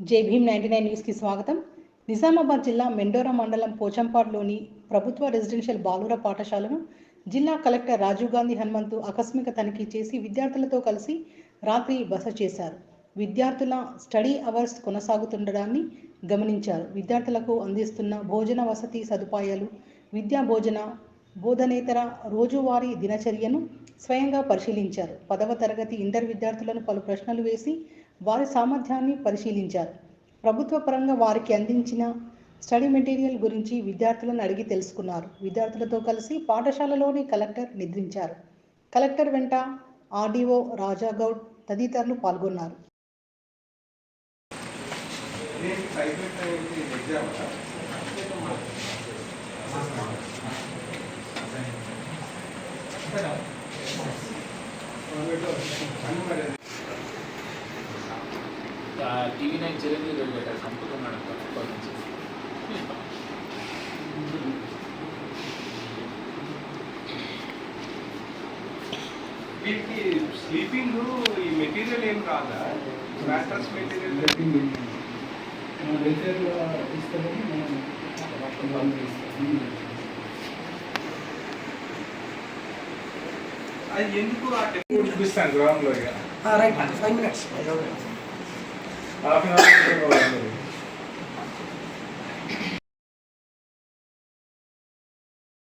జై Bhim ninety nine న్యూస్కి స్వాగతం. నిజామాబాద్ జిల్లా మెండోరా మండలం పోచంపాడులోని ప్రభుత్వ రెసిడెన్షియల్ బాలుర పాఠశాలను జిల్లా కలెక్టర్ రాజీవ్ గాంధీ హనుమంతు ఆకస్మిక తనిఖీ చేసి విద్యార్థులతో కలిసి రాత్రి బస చేశారు. విద్యార్థుల స్టడీ అవర్స్ కొనసాగుతుండడాన్ని గమనించారు. విద్యార్థులకు అందిస్తున్న భోజన వసతి సదుపాయాలు విద్యా భోజన బోధనేతర రోజువారీ దినచర్యను స్వయంగా పరిశీలించారు. పదవ తరగతి ఇంటర్ విద్యార్థులను పలు ప్రశ్నలు వేసి వారి సామర్థ్యాన్ని పరిశీలించారు. ప్రభుత్వ పరంగా వారికి అందించిన స్టడీ మెటీరియల్ గురించి విద్యార్థులను అడిగి తెలుసుకున్నారు. విద్యార్థులతో కలిసి పాఠశాలలోని కలెక్టర్ నిద్రించారు. కలెక్టర్ వెంట ఆర్డీఓ రాజాగౌడ్ తదితరులు పాల్గొన్నారు. టీవీ నైన్ చిరంజీవి గారు పెట్టారు చంపుతున్నాడు అప్పటి నుంచి వీటికి స్లీపింగ్ ఈ మెటీరియల్ ఏం కాదా మ్యాట్రస్ మెటీరియల్ స్లీపింగ్ ఇస్తామని మనం అది ఎందుకు ఆ టెక్నిక్ చూపిస్తాను ఇక? Right five minutes half an hour